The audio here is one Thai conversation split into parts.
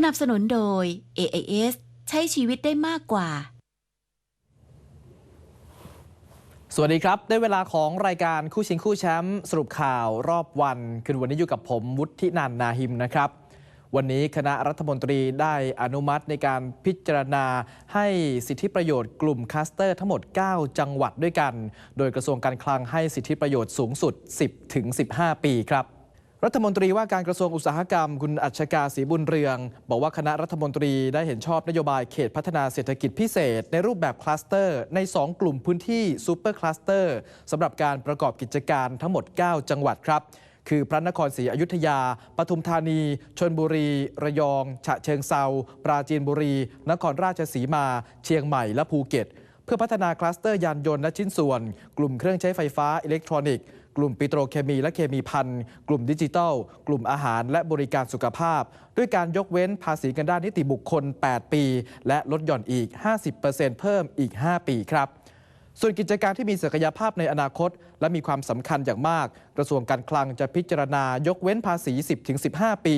สนับสนุนโดย AIS ใช้ชีวิตได้มากกว่า สวัสดีครับ ได้เวลาของรายการคู่ชิงคู่แชมป์สรุปข่าวรอบวันคืนวันนี้อยู่กับผมวุฒินันนาหิมนะครับ วันนี้คณะรัฐมนตรีได้อนุมัติในการพิจารณาให้สิทธิประโยชน์กลุ่มคลัสเตอร์ทั้งหมด 9 จังหวัดด้วยกัน โดยกระทรวงการคลังให้สิทธิประโยชน์สูงสุด 10ถึง15 ปีครับ รัฐมนตรีว่าการกระทรวงอุตสาหกรรม คุณอัชกาศรีบุญเรือง บอกว่าคณะรัฐมนตรีได้เห็นชอบนโยบายเขตพัฒนาเศรษฐกิจพิเศษ ในรูปแบบคลัสเตอร์ ใน 2 กลุ่มพื้นที่ซูเปอร์คลัสเตอร์สำหรับการประกอบกิจการทั้งหมด 9 จังหวัดครับ คือพระนครศรีอยุธยา ปทุมธานี ชนบุรี ระยอง ฉะเชิงเซาปราจีนบุรี นครราชสีมา เชียงใหม่และภูเก็ต เพื่อพัฒนาคลัสเตอร์ยานยนต์และชิ้นส่วน กลุ่มเครื่องใช้ไฟฟ้าอิเล็กทรอนิกส์ กลุ่มปิโตรเคมีและเคมีพันกลุ่มดิจิทัล กลุ่มอาหารและบริการสุขภาพ ด้วยการยกเว้นภาษีกันด้านนิติบุคคล 8 ปี และลดหย่อนอีก 50%เพิ่มอีก 5 ปีครับส่วนกิจการที่มีศักยภาพในอนาคต และมีความสำคัญอย่างมาก กระทรวงการคลังจะพิจารณายกเว้นภาษี 10-15 ปี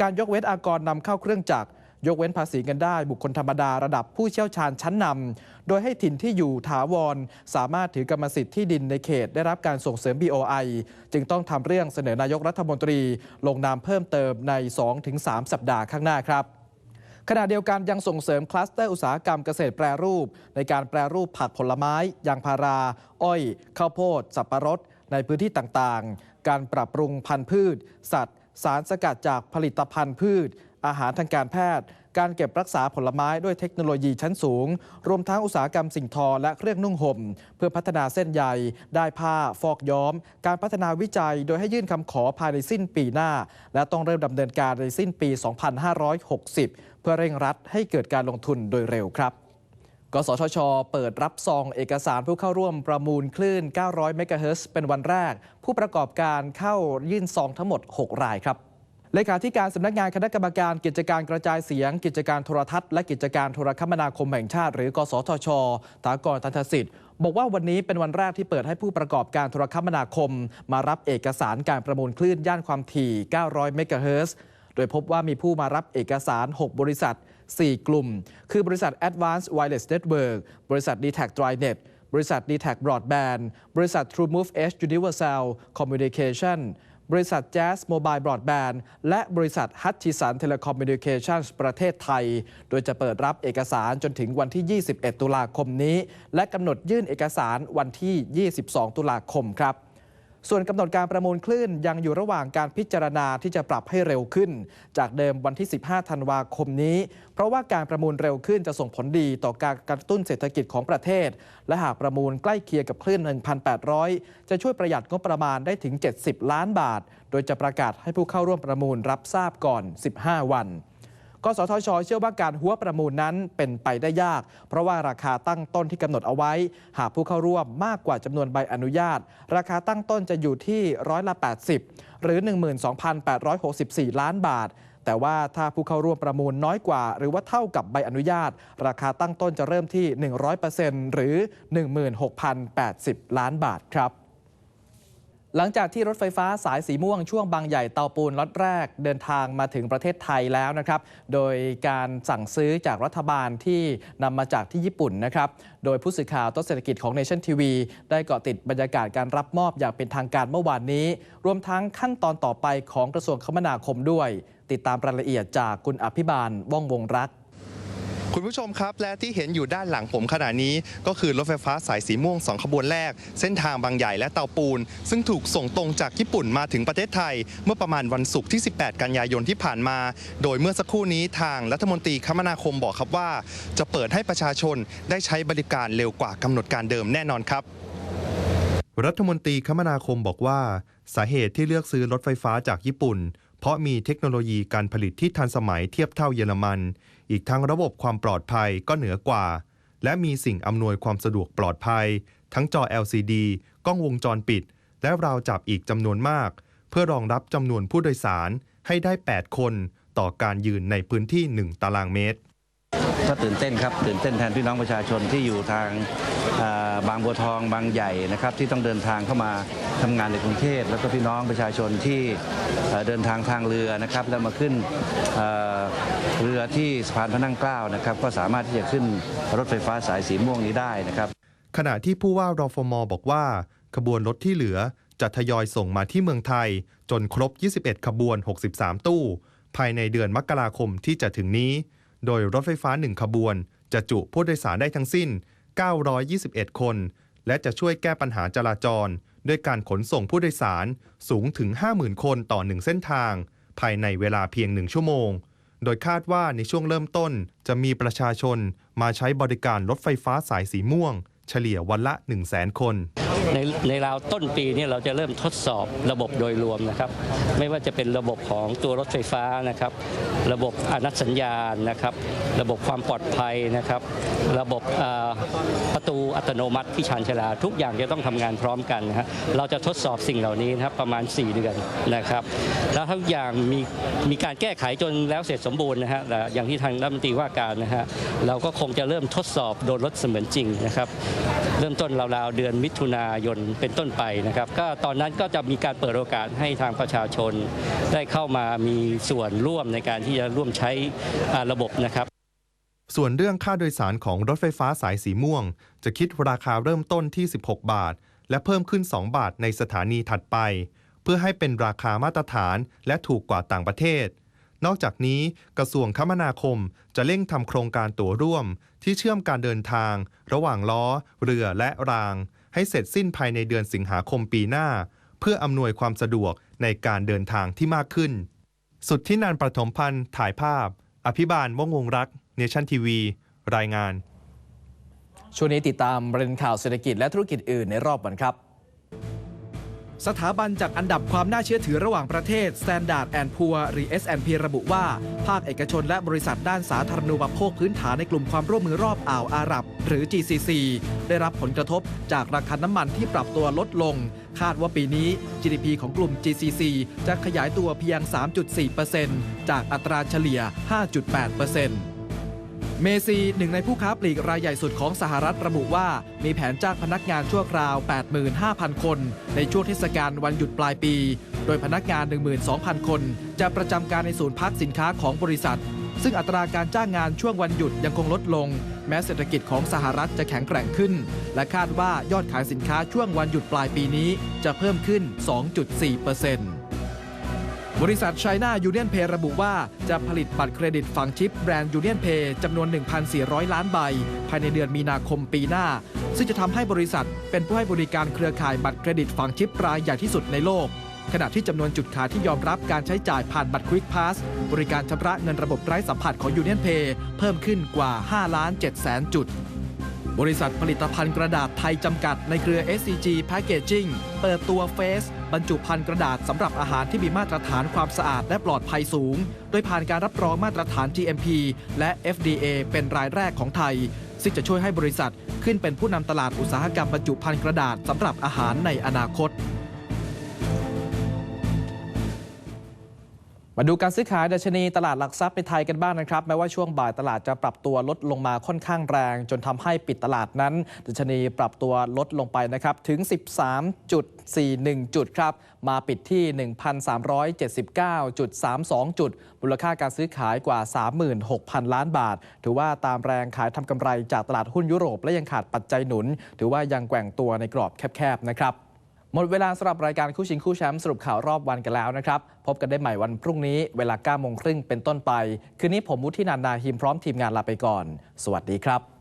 การยกเว้นอากรนำเข้าเครื่องจักร ยกเว้นภาษีกันได้บุคคลธรรมดาระดับผู้เชี่ยวชาญชั้นนำโดยให้ถิ่นที่อยู่ถาวร สามารถถือกรรมสิทธิ์ที่ดินในเขตได้รับการส่งเสริม BOI จึงต้องทำเรื่องเสนอนายกรัฐมนตรี ลงนามเพิ่มเติมใน 2-3 สัปดาห์ข้างหน้าครับขณะเดียวกันยังส่งเสริมคลัสเตอร์อุตสาหกรรมเกษตรแปรรูป ในการแปรรูปผักผลไม้ ยางพารา อ้อย ข้าวโพด สับปะรด ในพื้นที่ต่างๆ การปรับปรุงพันธุ์พืช สัตว์ สารสกัดจากผลิตภัณฑ์พืช อาหารทางการแพทย์ การเก็บรักษาผลไม้ด้วยเทคโนโลยีชั้นสูง รวมทั้งอุตสาหกรรมสิ่งทอและเครื่องนุ่งห่ม เพื่อพัฒนาเส้นใยได้ผ้าฟอกย้อม การพัฒนาวิจัยโดยให้ยื่นคำขอภายในสิ้นปีหน้า และต้องเริ่มดำเนินการในสิ้นปี 2560 เพื่อเร่งรัดให้เกิดการลงทุนโดยเร็วครับกสทช เปิดรับซองเอกสารผู้เข้าร่วมประมูลคลื่น 900 เมกะเฮิรตซ์เป็นวันแรก ผู้ประกอบการเข้ายื่นซองทั้งหมด 6 รายครับ เลขาธิการสำนักงานคณะกรรมการกิจการกระจายเสียง กิจการโทรทัศน์และกิจการโทรคมนาคมแห่งชาติ หรือกสทชถากรตันทสิทธิ์บอกว่าวันนี้เป็นวันแรกที่เปิดให้ผู้ประกอบการโทรคมนาคม มารับเอกสารการประมูลคลื่นย่านความถี่ 900 เมกะเฮิรตซ์โดยพบว่ามีผู้มารับเอกสาร 6 บริษัท 4 กลุ่ม คือบริษัท Advanced Wireless Network บริษัท d t a c Drynet บริษัท d t a c Broadband บริษัท TrueMove Edge Universal Communication บริษัท Jazz Mobile Broadband และบริษัทฮัตชิสันเทเลคอมมิวนิเคชันประเทศไทย โดยจะเปิดรับเอกสารจนถึงวันที่ 21 ตุลาคมนี้ และกำหนดยื่นเอกสารวันที่ 22 ตุลาคมครับ ส่วนกำหนดการประมูลคลื่นยังอยู่ระหว่างการพิจารณาที่จะปรับให้เร็วขึ้น จากเดิมวันที่ 15 ธันวาคมนี้ เพราะว่าการประมูลเร็วขึ้นจะส่งผลดีต่อการกระตุ้นเศรษฐกิจของประเทศ และหากประมูลใกล้เคียงกับคลื่น 1,800 จะช่วยประหยัดงบประมาณได้ถึง 70 ล้านบาท โดยจะประกาศให้ผู้เข้าร่วมประมูลรับทราบก่อน 15 วัน กสทช เชื่อว่าการหัวประมูลนั้นเป็นไปได้ยาก เพราะว่าราคาตั้งต้นที่กำหนดเอาไว้ หากผู้เข้าร่วมมากกว่าจำนวนใบอนุญาต ราคาตั้งต้นจะอยู่ที่ร้อยละ 80 หรือ 12,864 ล้านบาทแต่ว่าถ้าผู้เข้าร่วมประมูลน้อยกว่า หรือว่าเท่ากับใบอนุญาต ราคาตั้งต้นจะเริ่มที่ 100%หรือ 16,080 ล้านบาทครับ หลังจากที่รถไฟฟ้าสายสีม่วงช่วงบางใหญ่เตาปูนล็อตแรกเดินทางมาถึงประเทศไทยแล้วนะครับ โดยการสั่งซื้อจากรัฐบาลที่นำมาจากที่ญี่ปุ่นนะครับ โดยผู้สื่อข่าวต้นเศรษฐกิจของ Nation TV ได้เกาะติดบรรยากาศการรับมอบอย่างเป็นทางการเมื่อวานนี้ รวมทั้งขั้นตอนต่อไปของกระทรวงคมนาคมด้วย ติดตามรายละเอียดจากคุณอภิบาลว่องวงรัก คุณผู้ชมครับ และที่เห็นอยู่ด้านหลังผมขณะนี้ ก็คือรถไฟฟ้าสายสีม่วง 2 ขบวนแรก เส้นทางบางใหญ่และเตาปูน ซึ่งถูกส่งตรงจากญี่ปุ่นมาถึงประเทศไทย เมื่อประมาณวันศุกร์ที่ 18 กันยายนที่ผ่านมา โดยเมื่อสักครู่นี้ทางรัฐมนตรีคมนาคมบอกครับว่า จะเปิดให้ประชาชนได้ใช้บริการเร็วกว่ากำหนดการเดิมแน่นอนครับ รัฐมนตรีคมนาคมบอกว่า สาเหตุที่เลือกซื้อรถไฟฟ้าจากญี่ปุ่น เพราะมีเทคโนโลยีการผลิตที่ทันสมัยเทียบเท่าเยอรมัน อีกทั้งระบบความปลอดภัยก็เหนือกว่า และมีสิ่งอำนวยความสะดวกปลอดภัย ทั้งจอ LCD กล้องวงจรปิด และราวจับอีกจำนวนมาก เพื่อรองรับจำนวนผู้โดยสารให้ได้ 8 คนต่อการยืนในพื้นที่ 1 ตารางเมตร ก็ตื่นเต้นครับตื่นเต้นแทนพี่น้องประชาชนที่อยู่ทางาบางบัวทองบางใหญ่นะครับที่ต้องเดินทางเข้ามาทำงานในกรุงเทพแล้วก็พี่น้องประชาชนที่เดินทางทางเรือนะครับแล้วมาขึ้นเเรือที่สะพานพระนั่งเกล้านะครับก็สามารถที่จะขึ้นรถไฟฟ้าสายสีม่วงนี้ได้นะครับขณะที่ผู้ว่ารฟมบอกว่า ขบวนรถที่เหลือจะทยอยส่งมาที่เมืองไทย จนครบ 21 ขบวน 63 ตู้ ภายในเดือนมกราคมที่จะถึงนี้ โดยรถไฟฟ้า 1 ขบวน จะจุผู้โดยสารได้ทั้งสิ้น 921 คน และจะช่วยแก้ปัญหาจราจร ด้วยการขนส่งผู้โดยสารสูงถึง 50,000 คนต่อ 1 เส้นทาง ภายในเวลาเพียง 1 ชั่วโมง โดยคาดว่าในช่วงเริ่มต้นจะมีประชาชนมาใช้บริการรถไฟฟ้าสายสีม่วง เฉลี่ยวันละ 1 0 0 0 0แสนคน ในในราวต้นปีนี้เราจะเริ่มทดสอบระบบโดยรวมนะครับ ไม่ว่าจะเป็นระบบของตัวรถไฟฟ้านะครับ ระบบอนัตสัญญาณนะครับ ระบบความปลอดภัยนะครับ ระบบประตูอัตโนมัติที่ชานชลา ทุกอย่างจะต้องทำงานพร้อมกันนะฮะเราจะทดสอบสิ่งเหล่านี้นะครับประมาณ 4 เดือนนะครับ แล้วทุกอย่างมีมีการแก้ไขจนแล้วเสร็จสมบูรณ์นะฮะอย่างที่ทางรัฐมนตรีว่าการนะฮะเราก็คงจะเริ่มทดสอบโดนรถเสมือนจริงนะครับ เริ่มต้นราวๆเดือนมิถุนายนเป็นต้นไปนะครับ ก็ตอนนั้นก็จะมีการเปิดโอกาสให้ทางประชาชน ได้เข้ามามีส่วนร่วมในการที่จะร่วมใช้ระบบนะครับ ส่วนเรื่องค่าโดยสารของรถไฟฟ้าสายสีม่วง จะคิดราคาเริ่มต้นที่ 16 บาท และเพิ่มขึ้น 2 บาทในสถานีถัดไป เพื่อให้เป็นราคามาตรฐานและถูกกว่าต่างประเทศนอกจากนี้กระทรวงคมนาคมจะเร่งทำโครงการตั๋วร่วม ที่เชื่อมการเดินทาง ระหว่างล้อ เรือและราง ให้เสร็จสิ้นภายในเดือนสิงหาคมปีหน้า เพื่ออำนวยความสะดวกในการเดินทางที่มากขึ้น สุดที่นันประถมพันธ์ถ่ายภาพ อภิบาลว่องวงรักเนชั่นทีวี รายงาน ช่วงนี้ติดตามประเด็นข่าวเศรษฐกิจและธุรกิจอื่นในรอบวันครับ สถาบันจัดอันดับความน่าเชื่อถือระหว่างประเทศ Standard Poor หรือ S&P ระบุว่า ภาคเอกชนและบริษัทด้านสาธารณูปโภคพื้นฐานในกลุ่มความร่วมมือรอบอ่าวอาหรับ หรือ GCC ได้รับผลกระทบจากราคาน้ำมันที่ปรับตัวลดลง คาดว่าปีนี้ GDP ของกลุ่ม GCC จะขยายตัวเพียง 3.4%จากอัตราเฉลี่ย 5.8% เมซีหนึ่งในผู้ค้าปลีกรายใหญ่สุดของสหรัฐระบุว่า มีแผนจ้างพนักงานชั่วคราว 85,000 คน ในช่วงเทศกาลวันหยุดปลายปี โดยพนักงาน 12,000 คน จะประจำการในศูนย์พักสินค้าของบริษัท ซึ่งอัตราการจ้างงานช่วงวันหยุดยังคงลดลง แม้เศรษฐกิจของสหรัฐจะแข็งแกร่งขึ้น และคาดว่ายอดขายสินค้าช่วงวันหยุดปลายปีนี้จะเพิ่มขึ้น 2.4% บริษัท China Union Pay ระบุว่าจะผลิตบัตรเครดิตฝังชิปแบรนด์ Union Pay จำนวน 1,400 ล้านใบ ภายในเดือนมีนาคมปีหน้า ซึ่งจะทำให้บริษัทเป็นผู้ให้บริการเครือข่ายบัตรเครดิตฝังชิปรายใหญ่ที่สุดในโลก ขณะที่จำนวนจุดขายที่ยอมรับการใช้จ่ายผ่านบัตร Quick Pass บริการชำระเงินระบบไร้สัมผัสของ Union Pay เพิ่มขึ้นกว่า 5 ล้าน7แสนจุด บริษัทผลิตภัณฑ์กระดาษไทยจำกัดในเครือ SCG Packaging เปิดตัวเฟสบรรจุภัณฑ์กระดาษสำหรับอาหารที่มีมาตรฐานความสะอาดและปลอดภัยสูง โดยผ่านการรับรองมาตรฐาน GMP และ FDA เป็นรายแรกของไทย ซึ่งจะช่วยให้บริษัทขึ้นเป็นผู้นำตลาดอุตสาหกรรมบรรจุภัณฑ์กระดาษสำหรับอาหารในอนาคต มาดูการซื้อขายดัชนีตลาดหลักทรัพย์ในไทยกันบ้างนะครับ แม้ว่าช่วงบ่ายตลาดจะปรับตัวลดลงมาค่อนข้างแรง จนทำให้ปิดตลาดนั้น ดัชนีปรับตัวลดลงไปนะครับ ถึง 13.41 จุดครับ มาปิดที่ 1,379.32 จุด มูลค่าการซื้อขายกว่า 36,000 ล้านบาท ถือว่าตามแรงขายทำกำไรจากตลาดหุ้นยุโรป และยังขาดปัจจัยหนุน ถือว่ายังแกว่งตัวในกรอบแคบๆนะครับ หมดเวลาสำหรับรายการคู่ชิงคู่แชมป์สรุปข่าวรอบวันกันแล้วนะครับ พบกันได้ใหม่วันพรุ่งนี้เวลา9โมงครึ่งเป็นต้นไป คืนนี้ผมมุทินันนาหิมพร้อมทีมงานลาไปก่อน สวัสดีครับ